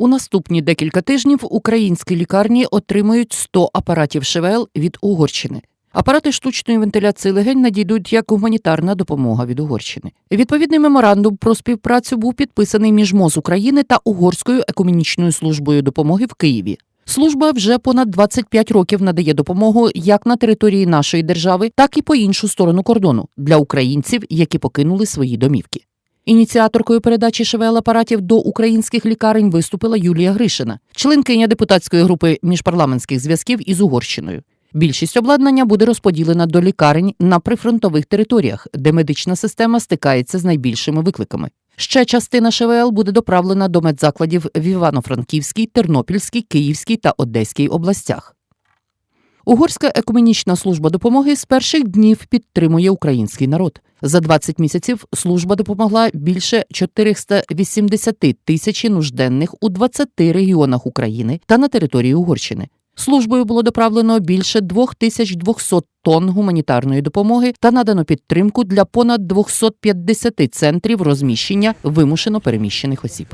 У наступні декілька тижнів українські лікарні отримають 100 апаратів ШВЛ від Угорщини. Апарати штучної вентиляції легень надійдуть як гуманітарна допомога від Угорщини. Відповідний меморандум про співпрацю був підписаний між МОЗ України та Угорською екомунічною службою допомоги в Києві. Служба вже понад 25 років надає допомогу як на території нашої держави, так і по іншу сторону кордону для українців, які покинули свої домівки. Ініціаторкою передачі ШВЛ апаратів до українських лікарень виступила Юлія Гришина, членкиня депутатської групи міжпарламентських зв'язків із Угорщиною. Більшість обладнання буде розподілена до лікарень на прифронтових територіях, де медична система стикається з найбільшими викликами. Ще частина ШВЛ буде доправлена до медзакладів в Івано-Франківській, Тернопільській, Київській та Одеській областях. Угорська екуменічна служба допомоги з перших днів підтримує український народ. За 20 місяців служба допомогла більше 480 тисяч нужденних у 20 регіонах України та на території Угорщини. Службою було доправлено більше 2200 тонн гуманітарної допомоги та надано підтримку для понад 250 центрів розміщення вимушено переміщених осіб.